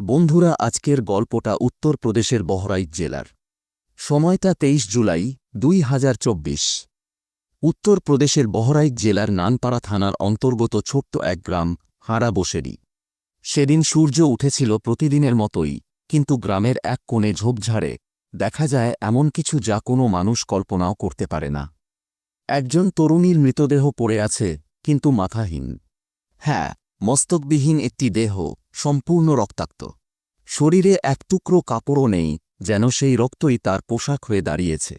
বন্ধুরা, আজকের গল্পটা উত্তরপ্রদেশের বহরাইচ জেলার। সময়টা তেইশ জুলাই, দুই হাজার চব্বিশ। উত্তরপ্রদেশের বহরাইচ জেলার নানপাড়া থানার অন্তর্গত ছোট্ট এক গ্রাম, হাঁড়া বসেরি। সেদিন সূর্য উঠেছিল প্রতিদিনের মতোই, কিন্তু গ্রামের এক কোণে ঝোপঝাড়ে, দেখা যায় এমন কিছু যা কোনো মানুষ কল্পনাও করতে পারে না। একজন তরুণীর মৃতদেহ পড়ে আছে, কিন্তু মাথাহীন। হ্যাঁ মস্তকবিহীন একটি দেহ সম্পূর্ণ রক্তাক্ত। শরীরে এক টুকরো কাপড়ও নেই যেন সেই রক্তই তার পোশাক হয়ে দাঁড়িয়েছে।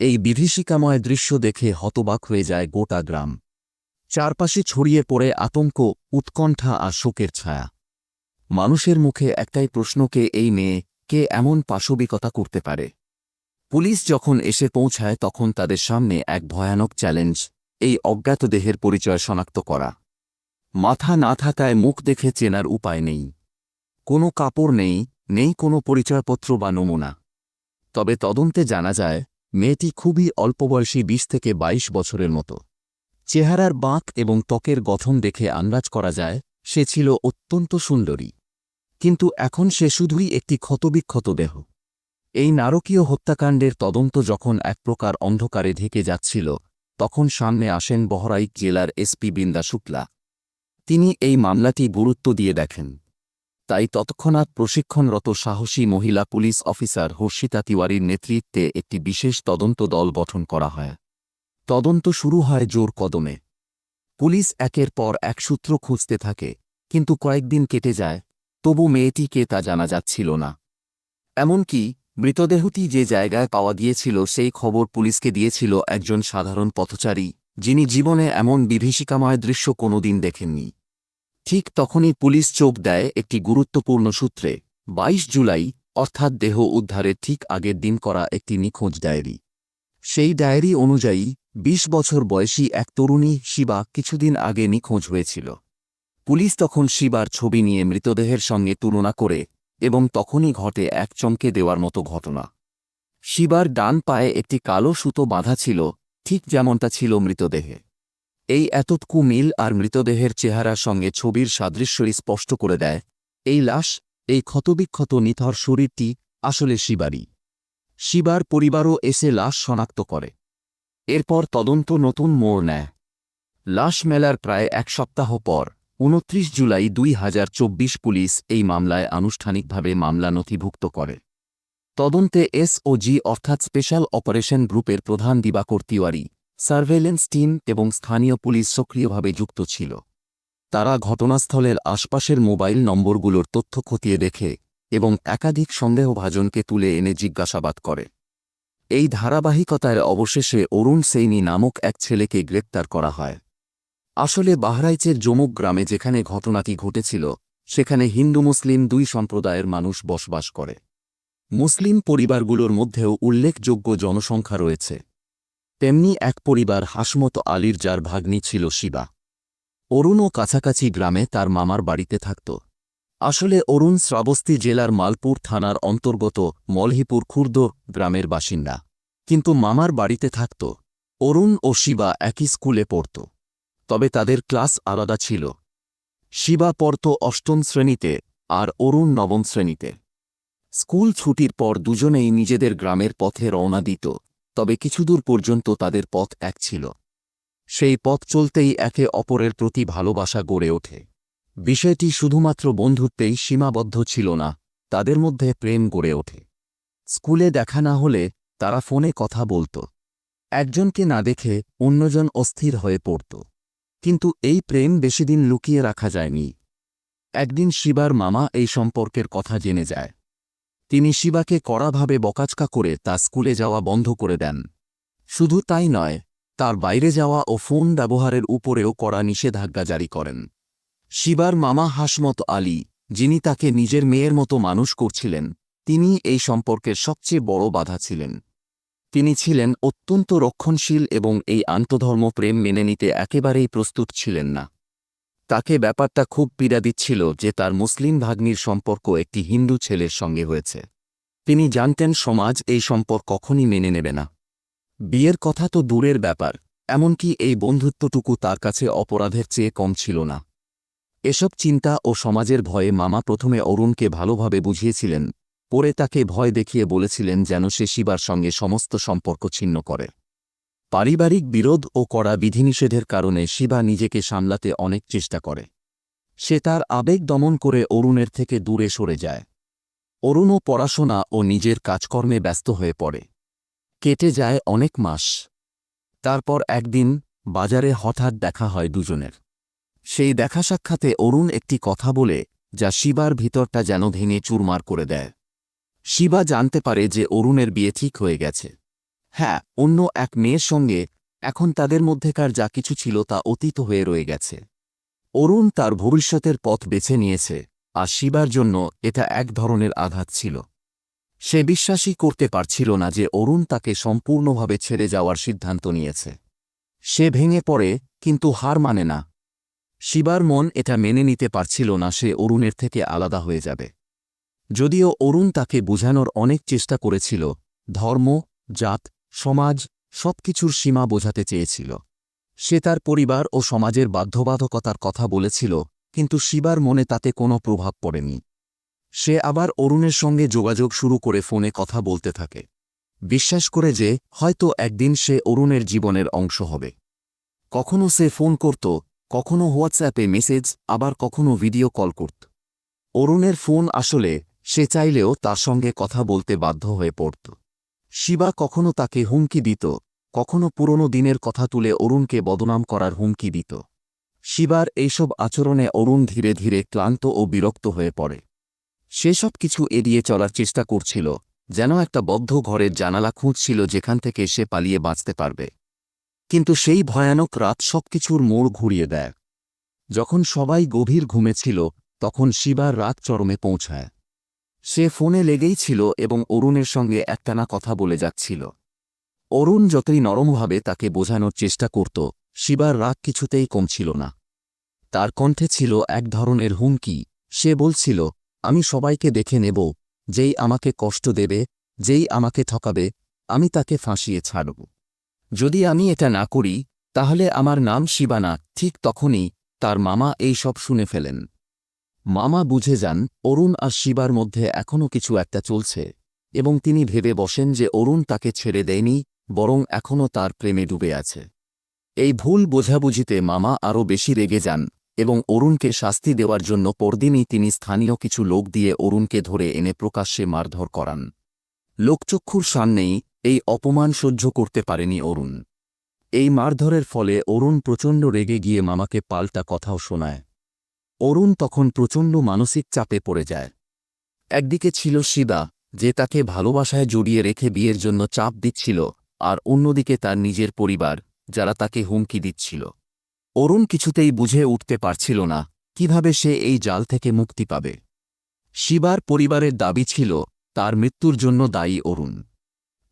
এই বিভীষিকাময় দৃশ্য দেখে হতবাক হয়ে যায় গোটা গ্রাম। চারপাশে ছড়িয়ে পড়ে আতঙ্ক, উৎকণ্ঠা আর শোকের ছায়া। মানুষের মুখে একটাই প্রশ্নকে এই মেয়ে, কে এমন পাশবিকতা করতে পারে? পুলিশ যখন এসে পৌঁছায় তখন তাদের সামনে এক ভয়ানক চ্যালেঞ্জ, এই অজ্ঞাত দেহের পরিচয় শনাক্ত করা। মাথা না থাকায় মুখ দেখে চেনার উপায় নেই। কোনো কাপড় নেই নেই কোনো পরিচয়পত্র বা নমুনা। তবে তদন্তে জানা যায়, মেয়েটি খুবই অল্প বয়সী বিশ থেকে ২২ বছরের মতো। চেহারার বাঁক এবং ত্বকের গঠন দেখে আন্দাজ করা যায়, সে ছিল অত্যন্ত সুন্দরী। কিন্তু এখন সে শুধুই একটি ক্ষতবিক্ষত দেহ। এই নারকীয় হত্যাকাণ্ডের তদন্ত যখন এক প্রকার অন্ধকারে ঢেকে যাচ্ছিল, তখন সামনে আসেন বহরাইচ জেলার এসপি বৃন্দা শুক্লা। তিনি এই মামলাটি গুরুত্ব দিয়ে দেখেন। তাই তৎক্ষণাৎ প্রশিক্ষণরত সাহসী মহিলা পুলিশ অফিসার হর্ষিতা তিওয়ারির নেতৃত্বে একটি বিশেষ তদন্ত দল গঠন করা হয়। তদন্ত শুরু হয় জোর কদমে। পুলিশ একের পর এক সূত্র খুঁজতে থাকে, কিন্তু কয়েকদিন কেটে যায়, তবু মেয়েটিকে তা জানা যাচ্ছিল না। এমনকি মৃতদেহটি যে জায়গায় পাওয়া গিয়েছিল সেই খবর পুলিশকে দিয়েছিল একজন সাধারণ পথচারী। যিনি জীবনে এমন বিভীষিকাময় দৃশ্য কোনোদিন দেখেননি। ঠিক তখনই পুলিশ চোখ দেয় একটি গুরুত্বপূর্ণ সূত্রে। ২২ জুলাই, অর্থাৎ দেহ উদ্ধারের ঠিক আগের দিন করা একটি নিখোঁজ ডায়েরি। সেই ডায়েরি অনুযায়ী ২০ বছর বয়সী এক তরুণী শিবা কিছুদিন আগে নিখোঁজ হয়েছিল। পুলিশ তখন শিবার ছবি নিয়ে মৃতদেহের সঙ্গে তুলনা করে এবং তখনই ঘটে এক চমকে দেওয়ার মতো ঘটনা। শিবার ডান পায়ে একটি কালো সুতো বাঁধা ছিল ঠিক যেমনটা ছিল মৃতদেহে। এই এতটুকু মিল আর মৃতদেহের চেহারার সঙ্গে ছবির সাদৃশ্যই স্পষ্ট করে দেয়। এই লাশ, এই ক্ষতবিক্ষত নিথর শরীরটি আসলে শিবারই। শিবার পরিবারও এসে লাশ শনাক্ত করে। এরপর তদন্ত নতুন মোড় নেয়। লাশ মেলার প্রায় এক সপ্তাহ পর, উনত্রিশ জুলাই দুই হাজার চব্বিশ পুলিশ এই মামলায় আনুষ্ঠানিকভাবে মামলা নথিভুক্ত করে। তদন্তে এসওজি অর্থাৎ স্পেশাল অপারেশন গ্রুপের প্রধান দিবাকর তিওয়ারি, সার্ভেলেন্স টিম এবং স্থানীয় পুলিশ সক্রিয়ভাবে যুক্ত ছিল। তারা ঘটনাস্থলের আশপাশের মোবাইল নম্বরগুলোর তথ্য খতিয়ে দেখে এবং একাধিক সন্দেহভাজনকে তুলে এনে জিজ্ঞাসাবাদ করে। এই ধারাবাহিকতায় অবশেষে অরুণ সেইনি নামক এক ছেলেকে গ্রেপ্তার করা হয়। আসলে বাহরাইচের জমুক গ্রামে যেখানে ঘটনাটি ঘটেছিল, সেখানে হিন্দু মুসলিম দুই সম্প্রদায়ের মানুষ বসবাস করে। মুসলিম পরিবারগুলোর মধ্যেও উল্লেখযোগ্য জনসংখ্যা রয়েছে। তেমনি এক পরিবার হাসমত আলীর যার ভাগ্নি ছিল শিবা। অরুণও কাছাকাছি গ্রামে তার মামার বাড়িতে থাকত। আসলে অরুণ শ্রাবস্তি জেলার মালপুর থানার অন্তর্গত মলহিপুর খুর্দ গ্রামের বাসিন্দা। কিন্তু মামার বাড়িতে থাকত। অরুণ ও শিবা একই স্কুলে পড়ত। তবে তাদের ক্লাস আলাদা ছিল। শিবা পড়ত অষ্টম শ্রেণীতে আর অরুণ নবম শ্রেণীতে। স্কুল ছুটির পর দুজনেই নিজেদের গ্রামের পথে রওনা দিত, তবে কিছুদূর পর্যন্ত তাদের পথ এক ছিল। সেই পথ চলতেই একে অপরের প্রতি ভালোবাসা গড়ে ওঠে। বিষয়টি শুধুমাত্র বন্ধুত্বেই সীমাবদ্ধ ছিল না, তাদের মধ্যে প্রেম গড়ে ওঠে। স্কুলে দেখা না হলে তারা ফোনে কথা বলত। একজনকে না দেখে অন্যজন অস্থির হয়ে পড়ত। কিন্তু এই প্রেম বেশিদিন লুকিয়ে রাখা যায়নি। একদিন শিবার মামা এই সম্পর্কের কথা জেনে যায়। তিনি শিবাকে কড়াভাবে বকাচকা করে তা স্কুলে যাওয়া বন্ধ করে দেন। শুধু তাই নয়, তার বাইরে যাওয়া ও ফোন ব্যবহারের উপরেও কড়া নিষেধাজ্ঞা জারি করেন। শিবার মামা হাসমত আলী, যিনি তাকে নিজের মেয়ের মতো মানুষ করছিলেন, তিনি এই সম্পর্কের সবচেয়ে বড় বাধা ছিলেন। তিনি ছিলেন অত্যন্ত রক্ষণশীল এবং এই আন্তধর্ম প্রেম মেনে নিতে একেবারেই প্রস্তুত ছিলেন না। তাকে ব্যাপারটা খুব পীড়া দিচ্ছিল যে তার মুসলিম ভাগ্নির সম্পর্ক একটি হিন্দু ছেলের সঙ্গে হয়েছে। তিনি জানতেন সমাজ এই সম্পর্ক কখনই মেনে নেবে না। বিয়ের কথা তো দূরের ব্যাপার, এমনকি এই বন্ধুত্বটুকু তার কাছে অপরাধের চেয়ে কম ছিল না। এসব চিন্তা ও সমাজের ভয়ে মামা প্রথমে অরুণকে ভালোভাবে বুঝিয়েছিলেন, পরে তাকে ভয় দেখিয়ে বলেছিলেন যেন সে শিবার সঙ্গে সমস্ত সম্পর্ক ছিন্ন করে। পারিবারিক বিরোধ ও কড়া বিধিনিষেধের কারণে শিবা নিজেকে সামলাতে অনেক চেষ্টা করে। সে তার আবেগ দমন করে অরুণের থেকে দূরে সরে যায়। অরুণও পড়াশোনা ও নিজের কাজকর্মে ব্যস্ত হয়ে পড়ে। কেটে যায় অনেক মাস। তারপর একদিন বাজারে হঠাৎ দেখা হয় দুজনের। সেই দেখা সাক্ষাতে অরুণ একটি কথা বলে, যা শিবার ভিতরটা যেন ভেঙে চুরমার করে দেয়। শিবা জানতে পারে যে অরুণের বিয়ে ঠিক হয়ে গেছে। হ্যাঁ অন্য এক মেয়ের সঙ্গে এখন তাদের মধ্যেকার যা কিছু ছিল তা অতীত হয়ে রয়ে গেছে। অরুণ তার ভবিষ্যতের পথ বেছে নিয়েছে, আর শিবার জন্য এটা এক ধরনের আঘাত ছিল। সে বিশ্বাসই করতে পারছিল না যে অরুণ তাকে সম্পূর্ণভাবে ছেড়ে যাওয়ার সিদ্ধান্ত নিয়েছে। সে ভেঙে পড়ে, কিন্তু হার মানে না। শিবার মন এটা মেনে নিতে পারছিল না সে অরুণের থেকে আলাদা হয়ে যাবে। যদিও অরুণ তাকে বোঝানোর অনেক চেষ্টা করেছিল, ধর্ম, জাত সমাজ সবকিছুর সীমা বোঝাতে চেয়েছিল। সে তার পরিবার ও সমাজের বাধ্যবাধকতার কথা বলেছিল, কিন্তু শিবার মনে তাতে কোনো প্রভাব পড়েনি। সে আবার অরুণের সঙ্গে যোগাযোগ শুরু করে ফোনে কথা বলতে থাকে। বিশ্বাস করে যে, হয়তো একদিন সে অরুণের জীবনের অংশ হবে। কখনো সে ফোন করত, কখনো হোয়াটসঅ্যাপে মেসেজ, আবার কখনো ভিডিও কল করত। অরুণের ফোন আসলে সে চাইলেও তার সঙ্গে কথা বলতে বাধ্য হয়ে পড়ত। শিবা কখনো তাকে হুমকি দিত, কখনো পুরনো দিনের কথা তুলে অরুণকে বদনাম করার হুমকি দিত। শিবার এইসব আচরণে অরুণ ধীরে ধীরে ক্লান্ত ও বিরক্ত হয়ে পড়ে। সেসব কিছু এড়িয়ে চলার চেষ্টা করছিল, যেন একটা বদ্ধ ঘরের জানালা খুঁজছিল যেখান থেকে সে পালিয়ে বাঁচতে পারবে। কিন্তু সেই ভয়ানক রাত সবকিছুর মোড় ঘুরিয়ে দেয়। যখন সবাই গভীর ঘুমেছিল তখন শিবার রাত চরমে পৌঁছায়। সে ফোনে লেগেই ছিল এবং অরুণের সঙ্গে একটানা কথা বলে যাচ্ছিল। অরুণ যতই নরমভাবে তাকে বোঝানোর চেষ্টা করত, শিবার রাগ কিছুতেই কমছিল না। তার কণ্ঠে ছিল এক ধরনের হুমকি। সে বলছিল, আমি সবাইকে দেখে নেব, যেই আমাকে কষ্ট দেবে, যেই আমাকে ঠকাবে, আমি তাকে ফাঁসিয়ে ছাড়ব। যদি আমি এটা না করি, তাহলে আমার নাম শিবানা, ঠিক তখনই তার মামা এই সব শুনে ফেলেন। মামা বুঝে যান, অরুণ আর শিবার মধ্যে এখনও কিছু একটা চলছে, এবং তিনি ভেবে বসেন যে অরুণ তাকে ছেড়ে দেয়নি, বরং এখনও তার প্রেমে ডুবে আছে। এই ভুল বোঝাবুঝিতে মামা আরও বেশি রেগে যান, এবং অরুণকে শাস্তি দেওয়ার জন্য পরদিনই তিনি স্থানীয় কিছু লোক দিয়ে অরুণকে ধরে এনে প্রকাশ্যে মারধর করান। লোকচক্ষুর সামনেই এই অপমান সহ্য করতে পারেনি অরুণ। এই মারধরের ফলে অরুণ প্রচণ্ড রেগে গিয়ে মামাকে পাল্টা কথাও শোনায়। অরুণ তখন প্রচণ্ড মানসিক চাপে পড়ে যায়। একদিকে ছিল শিবা, যে তাকে ভালোবাসায় জড়িয়ে রেখে বিয়ের জন্য চাপ দিচ্ছিল, আর অন্যদিকে তার নিজের পরিবার, যারা তাকে হুমকি দিচ্ছিল। অরুণ কিছুতেই বুঝে উঠতে পারছিল না, কীভাবে সে এই জাল থেকে মুক্তি পাবে। শিবার পরিবারের দাবি ছিল, তার মৃত্যুর জন্য দায়ী অরুণ।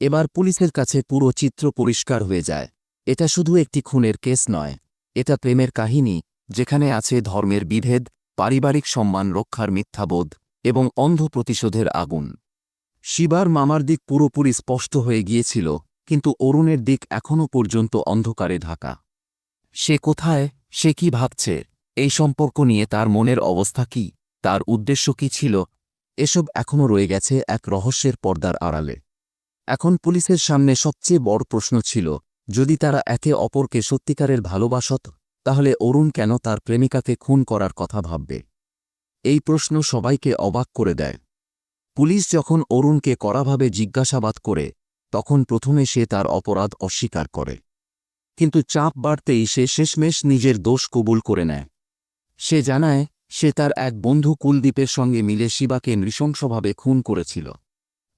এবার পুলিশের কাছে পুরো চিত্র পরিষ্কার হয়ে যায়। এটা শুধু একটি খুনের কেস নয়, এটা প্রেমের কাহিনী যেখানে আছে ধর্মের বিভেদ, পারিবারিক সম্মান রক্ষার মিথ্যাবোধ এবং অন্ধ প্রতিশোধের আগুন। শিবার মামার দিক পুরোপুরি স্পষ্ট হয়ে গিয়েছিল, কিন্তু অরুণের দিক এখনও পর্যন্ত অন্ধকারে ঢাকা। সে কোথায়, সে কি ভাবছে, এই সম্পর্ক নিয়ে তার মনের অবস্থা কি, তার উদ্দেশ্য কি ছিল, এসব এখনও রয়ে গেছে এক রহস্যের পর্দার আড়ালে। এখন পুলিশের সামনে সবচেয়ে বড় প্রশ্ন ছিল, যদি তারা একে অপরকে সত্যিকারের ভালোবাসত তাহলে অরুণ কেন তার প্রেমিকাকে খুন করার কথা ভাববে? এই প্রশ্ন সবাইকে অবাক করে দেয়। পুলিশ যখন অরুণকে কড়াভাবে জিজ্ঞাসাবাদ করে, তখন প্রথমে সে তার অপরাধ অস্বীকার করে। কিন্তু চাপ বাড়তেই সে শেষমেশ নিজের দোষ কবুল করে নেয়। সে জানায়, সে তার এক বন্ধু কুলদীপের সঙ্গে মিলে শিবাকে নৃশংসভাবে খুন করেছিল।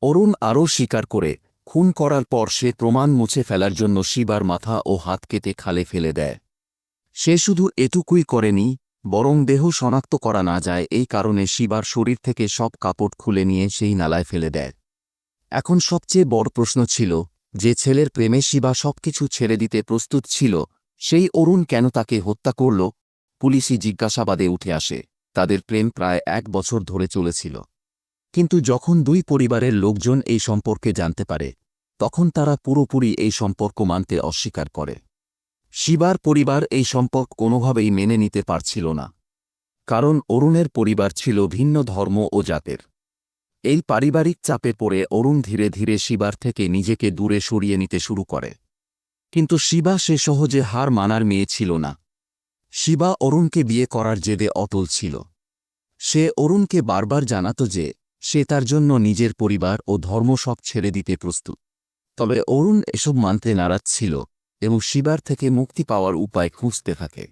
অরুণ আরও স্বীকার করে, খুন করার পর সে প্রমাণ মুছে ফেলার জন্য শিবার মাথা ও হাত কেটে খালে ফেলে দেয়। সে শুধু এটুকুই করেনি, বরং দেহ শনাক্ত করা না যায় এই কারণে শিবার শরীর থেকে সব কাপড় খুলে নিয়ে সেই নালায় ফেলে দেয়। এখন সবচেয়ে বড় প্রশ্ন ছিল, যে ছেলের প্রেমে শিবা সবকিছু ছেড়ে দিতে প্রস্তুত ছিল, সেই অরুণ কেন তাকে হত্যা করল? পুলিশি জিজ্ঞাসাবাদে উঠে আসে, তাদের প্রেম প্রায় এক বছর ধরে চলেছিল। কিন্তু যখন দুই পরিবারের লোকজন এই সম্পর্কে জানতে পারে, তখন তারা পুরোপুরি এই সম্পর্ক মানতে অস্বীকার করে। শিবার পরিবার এই সম্পর্ক কোনোভাবেই মেনে নিতে পারছিল না। কারণ অরুণের পরিবার ছিল ভিন্ন ধর্ম ও জাতের। এই পারিবারিক চাপে পড়ে অরুণ ধীরে ধীরে শিবার থেকে নিজেকে দূরে সরিয়ে নিতে শুরু করে। কিন্তু শিবা সে সহজে হার মানার মেয়ে ছিল না। শিবা অরুণকে বিয়ে করার জেদে অটল ছিল। সে অরুণকে বারবার জানাত যে, সে তার জন্য নিজের পরিবার ও ধর্ম সব ছেড়ে দিতে প্রস্তুত। তবে অরুণ এসব মানতে নারাজ ছিল। এবং শিবার থেকে মুক্তি পাওয়ার উপায় খুঁজতে থাকে।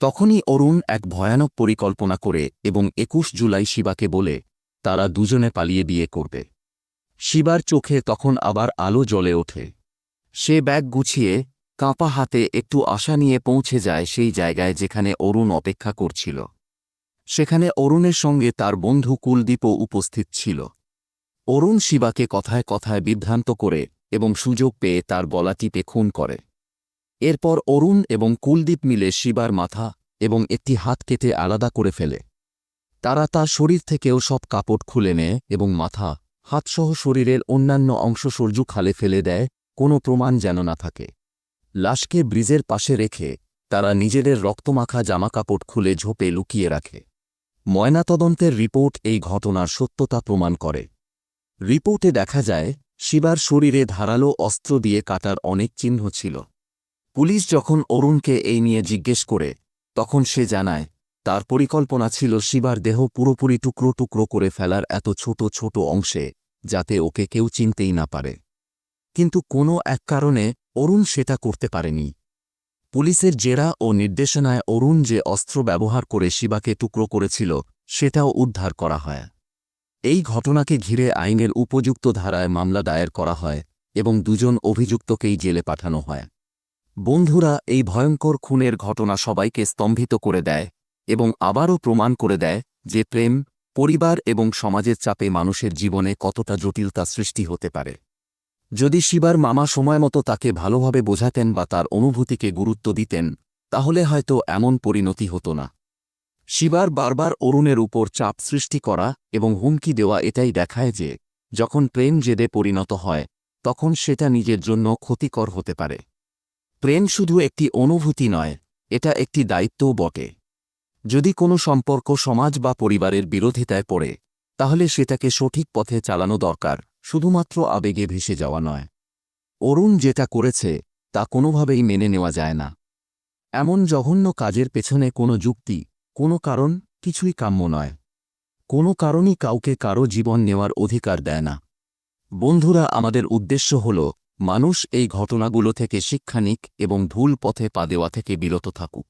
তখনই অরুণ এক ভয়ানক পরিকল্পনা করে এবং একুশ জুলাই শিবাকে বলে, তারা দুজনে পালিয়ে বিয়ে করবে। শিবার চোখে তখন আবার আলো জ্বলে ওঠে। সে ব্যাগ গুছিয়ে, কাঁপা হাতে একটু আশা নিয়ে পৌঁছে যায় সেই জায়গায় যেখানে অরুণ অপেক্ষা করছিল। সেখানে অরুণের সঙ্গে তার বন্ধু কুলদীপও উপস্থিত ছিল। অরুণ শিবাকে কথায় কথায় বিভ্রান্ত করে এবং সুযোগ পেয়ে তার গলা টিপে খুন করে। এরপর অরুণ এবং কুলদীপ মিলে শিবার মাথা এবং একটি হাত কেটে আলাদা করে ফেলে। তারা তার শরীর থেকেও সব কাপড় খুলে নেয় এবং মাথা, হাতসহ শরীরের অন্যান্য অংশ সরজু খালে ফেলে দেয়, কোনো প্রমাণ যেন না থাকে। লাশকে ব্রিজের পাশে রেখে তারা নিজেদের রক্তমাখা জামাকাপড় খুলে ঝোপে লুকিয়ে রাখে। ময়নাতদন্তের রিপোর্ট এই ঘটনার সত্যতা প্রমাণ করে। রিপোর্টে দেখা যায়, শিবার শরীরে ধারালো অস্ত্র দিয়ে কাটার অনেক চিহ্ন ছিল। পুলিশ যখন অরুণকে এই নিয়ে জিজ্ঞেস করে, তখন সে জানায়, তার পরিকল্পনা ছিল শিবার দেহ পুরোপুরি টুকরো টুকরো করে ফেলার এত ছোট ছোট অংশে, যাতে ওকে কেউ চিনতেই না পারে। কিন্তু কোনো এক কারণে, অরুণ সেটা করতে পারেনি। পুলিশের জেরা ও নির্দেশনায় অরুণ যে অস্ত্র ব্যবহার করে শিবাকে টুকরো করেছিল, সেটাও উদ্ধার করা হয়। এই ঘটনাকে ঘিরে আইনের উপযুক্ত ধারায় মামলা দায়ের করা হয় এবং দুজন অভিযুক্তকেই জেলে পাঠানো হয়। বন্ধুরা, এই ভয়ঙ্কর খুনের ঘটনা সবাইকে স্তম্ভিত করে দেয় এবং আবারও প্রমাণ করে দেয় যে প্রেম, পরিবার এবং সমাজের চাপে মানুষের জীবনে কতটা জটিলতা সৃষ্টি হতে পারে। যদি শিবার মামা সময়মতো তাকে ভালোভাবে বোঝাতেন বা তার অনুভূতিকে গুরুত্ব দিতেন, তাহলে হয়তো এমন পরিণতি হতো না। শিবার বারবার অরুণের উপর চাপ সৃষ্টি করা এবং হুমকি দেওয়া এটাই দেখায় যে, যখন প্রেম জেদে পরিণত হয়, তখন সেটা নিজের জন্য ক্ষতিকর হতে পারে। প্রেম শুধু একটি অনুভূতি নয়, এটা একটি দায়িত্বও বটে। যদি কোনো সম্পর্ক সমাজ বা পরিবারের বিরোধিতায় পড়ে, তাহলে সেটাকে সঠিক পথে চালানো দরকার, শুধুমাত্র আবেগে ভেসে যাওয়া নয়। অরুণ যেটা করেছে, তা কোনোভাবেই মেনে নেওয়া যায় না। এমন জঘন্য কাজের পেছনে কোনো যুক্তি, কোনো কারণ, কিছুই কাম্য নয়। কোনো কারণই কাউকে কারও জীবন নেওয়ার অধিকার দেয় না। বন্ধুরা, আমাদের উদ্দেশ্য হল মানুষ এই ঘটনাগুলো থেকে শিক্ষা নিক এবং ভুল পথে পা দেওয়া থেকে বিরত থাকুক।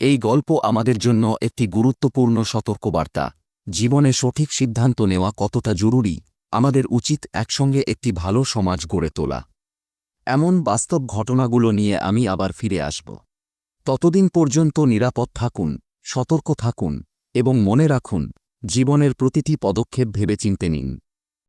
এই গল্প আমাদের জন্য একটি গুরুত্বপূর্ণ সতর্কবার্তা। জীবনে সঠিক সিদ্ধান্ত নেওয়া কতটা জরুরি, আমাদের উচিত একসঙ্গে একটি ভালো সমাজ গড়ে তোলা। এমন বাস্তব ঘটনাগুলো নিয়ে আমি আবার ফিরে আসব। ততদিন পর্যন্ত নিরাপদ থাকুন, সতর্ক থাকুন এবং মনে রাখুন, জীবনের প্রতিটি পদক্ষেপ ভেবেচিন্তে নিন।